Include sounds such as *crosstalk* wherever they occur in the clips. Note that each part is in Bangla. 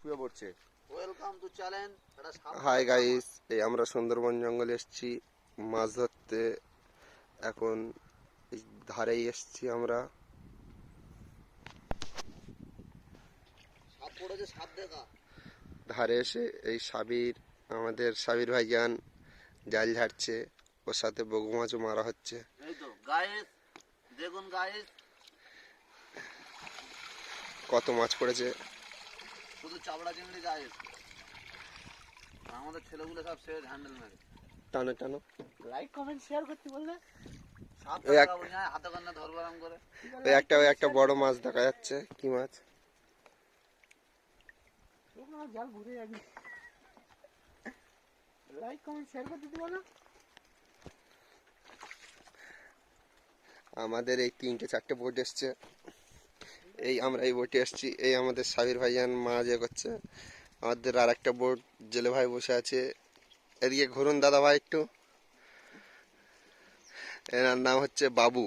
শুয়ে পড়ছে। Welcome to challenge hi guys এই আমরা সুন্দরবন জঙ্গলে এসেছি। মাছ ধরতে এখন এই ধারেই এসেছি আমরা। ধারে এসে এই সাবির আমাদের সাবির ভাইজান জাল ঝাড়ছে। ওর সাথে বগু মাছও মারা হচ্ছে। দেখুন কত মাছ পড়েছে? শুধু চাবড়া চিংড়ি গাইস আমাদের ছেলেগুলো সব সে হ্যান্ডেল মেরে। টানো টানো। লাইক কমেন্ট শেয়ার করতে বললে? ওই এক- দেখা বুঝি না, হাতে কান্না ধরবো আরাম করে। ওই একটা ওই একটা বড় মাছ দেখা যাচ্ছে কি মাছ? আমার জাল ঘুরে যাবে লাইক কমেন্ট শেয়ার করতে বলো আমাদের এই তিনটে চারটে বোট এসছে। এই আমরা এই বোটে এসছি। এই আমাদের সাবির ভাইজান মাছ এ করছে, আমাদের আর একটা বোট জেলে ভাই বসে আছে। এদিকে ঘুরুন দাদা ভাই একটু। এনার নাম হচ্ছে বাবু।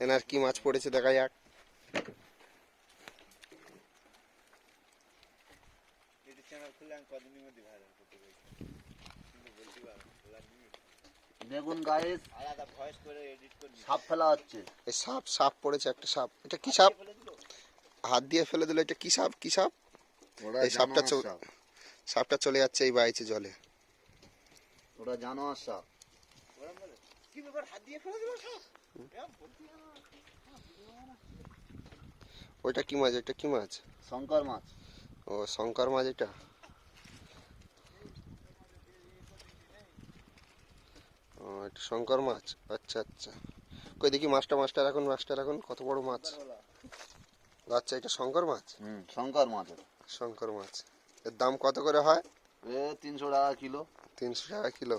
এনার কি মাছ পড়েছে দেখা যাক। দেখুন গাইস সাপ ফেলা হচ্ছে। এই সাপ সাপ পড়েছে একটা সাপ। এটা কি সাপ? হাত দিয়ে ফেলে দিল এটা কি সাপ? কি সাপ? ওরা এই সাপটা সাপটা চলে যাচ্ছে এই বাইছে জলে। ওরা জানোয়ার সাপ। কি ব্যাপার হাত দিয়ে ফেলে দিল সব ওইটা কি মাছ? এটা কি মাছ? শঙ্কর মাছ। ও শঙ্কর মাছ এটা ও এটা শঙ্কর মাছ? আচ্ছা আচ্ছা। কই দেখি মাছটা মাছটা রাখুন মাছটা রাখুন কত বড় মাছ? আচ্ছা এটা শঙ্কর মাছ? হুম শঙ্কর মাছ শঙ্কর মাছ। এর দাম কত করে হয়? এ তিনশো টাকা কিলো। তিনশো টাকা কিলো।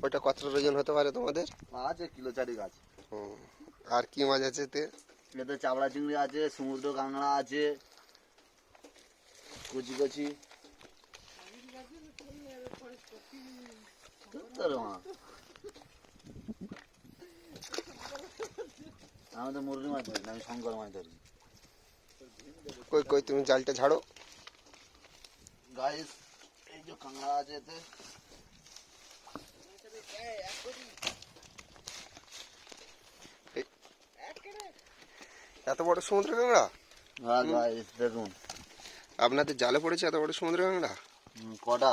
ওইটা কতটা ওজন হতে পারে তোমাদের? আছে কিলো চারি গাছ হুম। আর কি মাছ আছে এতে? এতে চাবড়া চিংড়ি আছে সমুদ্র কাঁকড়া আছে কচি কচি। আমি তো মুরগি মাছ ধরি আমি শঙ্কর মাছ ধরি কই কই তুমি জালটা ঝাড়ো গাইস এই যে কাঁকড়া আছে এতে এত বড় সমুদ্র কাঁকড়া হ্যাঁ গাইস দেখুন আপনাদের জালে পড়েছে এত বড় সমুদ্র কাঁকড়া কটা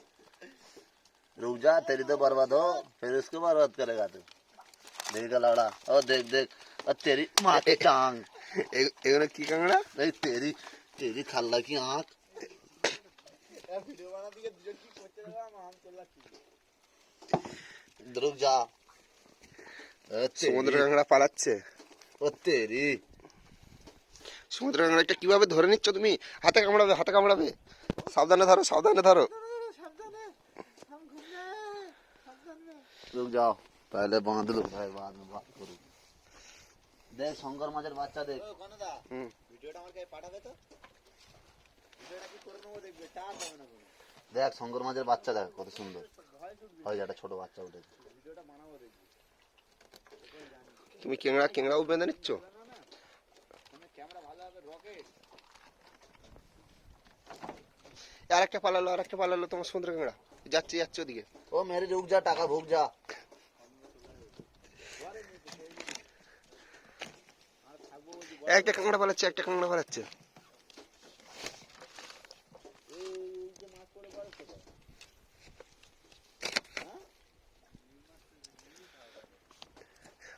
रुक जा तेरी तो बर्बाद हो फिर इसको बर्बाद करेगा तू देख लड़ा ओ देख देख और तेरी माँ की टांग এ- এগুলো কি কাঁকড়া नहीं तेरी तेरी खाला की आंख वीडियो बना दिए जो की করতে দেবা हम চলা কি रुक जा ओ সমুদ্র तेरी কাঁকড়া পালাচ্ছে ओ तेरी সমুদ্র কাঁকড়াটা কিভাবে ধরে নিচ্ছ তুমি হাতে কামড়াবে হাতে কামড়াবে সাবধানে ধরো সাবধানে ধরো रुक जाओ पहले बांध लो भाई बाद में बात करो देख শঙ্কর মাছের বাচ্চা দেখ গণদা হুম। ভিডিওটা আমার কাছে পাঠাবে তো ভিডিওটা কি করে নেবো দেখবে টাচ হবে না কোনো দেখ শঙ্কর মাছের বাচ্চা দেখ কত সুন্দর ওই যে একটা ছোট বাচ্চা উঠেছে ভিডিওটা বানাবো দেখবে তুমি কেংড়া কেংড়াও বেঁধে নিচ্ছ তুমি ক্যামেরা ভালো হবে রকেট আর একটা পালালো আর একটা পালালো তোমার সমুদ্র কাঁকড়া যাচ্ছে যাচ্ছে ওদিকে ও মেরে রুক যা টাকা ভুক যা একটা কাঁকড়া পালাচ্ছে, একটা কাঁকড়া পালাচ্ছে।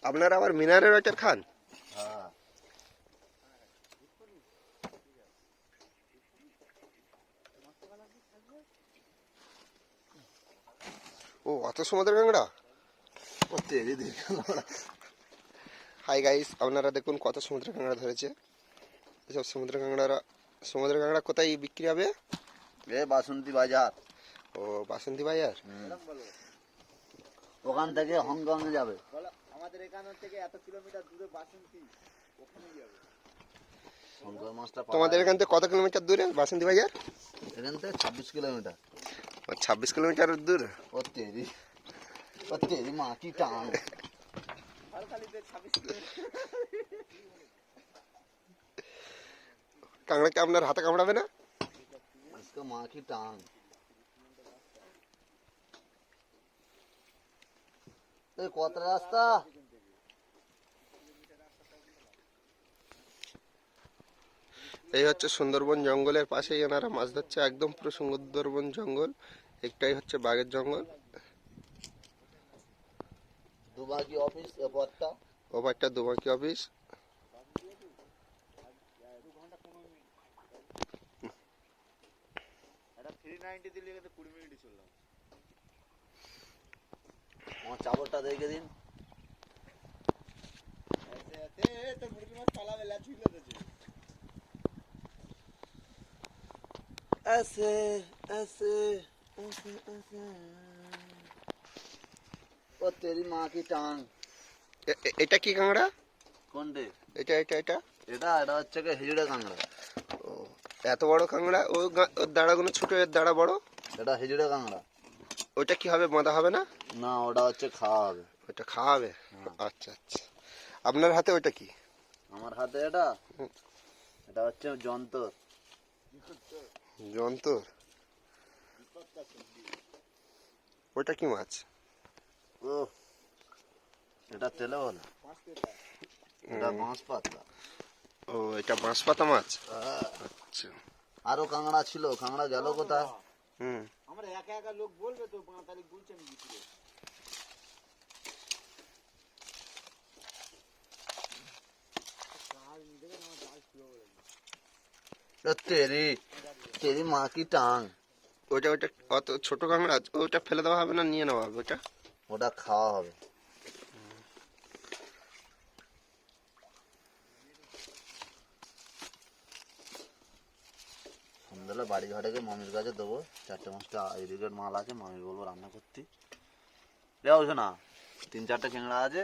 আপনারা আবার মিনারেল ওয়াটার খান? ও, অত সমুদ্র কাঁকড়া? ও তেরি দেখ হাই গাইস আপনারা দেখুন কত সমুদ্র কাঁকড়া ধরেছে। এসব সমুদ্র কাঁকড়ারা সমুদ্র কাঁকড়া কোথায় বিক্রি হবে? এ বাসন্তী বাজার। ও বাসন্তী বাজার? ওখান থেকে হংকং এ যাবে আমাদের এখান থেকে এত কিলোমিটার দূরে বাসন্তী ওখানেই যাবে। তোমাদের এখান থেকে কত কিলোমিটার দূরে বাসন্তী বাজার? এখান থেকে ছাব্বিশ কিলোমিটার। ছাব্বিশ কিলোমিটার দূর? ও তেরি ও তেরি মা কি টান। ঝালকালিতে ছাব্বিশ কিলোমিটার *laughs* কাঁকড়া কি আপনার হাতে কামড়াবে না? মা টান। কত রাস্তা? এই হচ্ছে সুন্দরবন জঙ্গলের পাশেই এনারা মাছ ধরছে একদম পুরো সুন্দরবন জঙ্গল একটাই হচ্ছে বাঘের জঙ্গল। দুবাকি অফিস পথটা ওভারটা দুবাকি অফিস আমার চাবরটা দেখে দিন ऐसे ऐसे ऐसे ऐसे ও তেরি মা কি টাং। এটা কি কাঁকড়া? কোনটে? এটা এটা এটা? এটা এটা হচ্ছে কি হিজড়ে কাঁকড়া। ও এত বড় কাঁকড়া? ও দাঁড়াগুলো ছোট এর দাঁড়া বড়? এটা হিজড়ে কাঁকড়া। ওটা কি হবে বাঁধা হবে না? না ওটা হচ্ছে খাওয়া হবে। ওটা খাওয়া হবে? হ্যাঁ। আচ্ছা আচ্ছা। আপনার হাতে ওটা কি? আমার হাতে এটা? এটা হচ্ছে যন্ত্র। যন্তর? ওটা কি মাছ? এটা এটা বাঁশ পাতা। ও এটা বাঁশ পাতা মাছ? আহ, আচ্ছা। আরও কাঁকড়া ছিল কাঁকড়া গেল কোথায়? হুম। আমরা একা একা লোক বলবে তো তারিখ বলছে আমি দিচ্ছি তেরি তেরি মা কি টাং ওটা ওটা অত ছোট কাঁকড়া ওটা ফেলে দেওয়া হবে না নিয়ে নেওয়া হবে ওটা? ওটা খাওয়া হবে। সন্ধ্যাবেলা বাড়ি ঘাটে গিয়ে মামির কাছে দেবো। চারটে পাঁচটা এদিকের মাল আছে মামি বলব রান্না করতে। না তিন চারটে চিংড়া আছে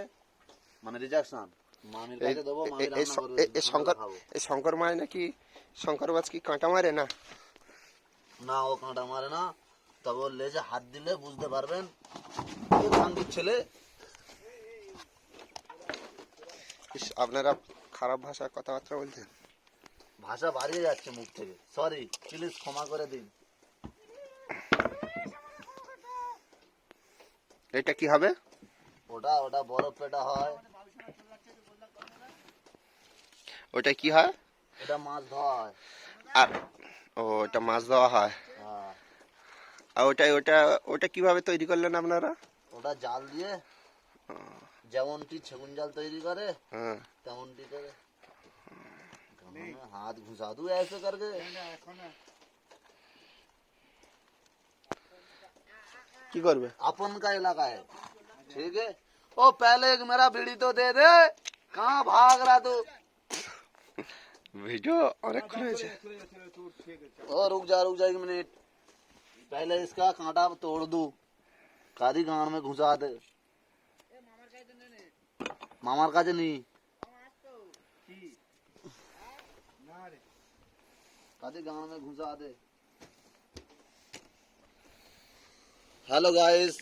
মানে রিজাকশন মামির কাছে দেবো মামি এ- এ- রান্না করবে এ- এ শঙ্কর এই শঙ্কর মাছ নাকি? শঙ্কর মাছ কি কাঁটা মারে না? না ও কাঁটা মারে না। তবে লেজে হাত দিলে বুঝতে পারবেন এ ছেলে। ইস, আপনারা খারাপ ভাষায় কথাবার্তা বলছেন? ভাষা বাড়িয়ে যাচ্ছে মুখ থেকে। সরি প্লিজ ক্ষমা করে দিন। এটা কি হবে? ওটা ওটা বরফ পেটা হয়। ওটা কি হয়? এটা মাছ ধোয়া হয়। আর ও ওটা মাছ হয়। হ্যাঁ, আর ওটা ওটা ওটা কীভাবে তৈরি করলেন আপনারা? ওটা জাল দিয়ে যেমনটি সেগুন জাল তৈরি করে হ্যাঁ তেমনটি করে हाथ घुसा दूं ऐसे करके কি করবে अपन का इलाका है ठीक है ओ पहले एक मेरा बीड़ी तो दे दे कहाँ भाग रहा तू ভিডিও অনেকক্ষণ হয়েছে ओ रुक जा रुक जा एक मिनट पहले इसका कांटा तोड़ दू कारी गांड में घुसा दे। मामार का जनी। कारी गांड में घुसा दे। Hello guys.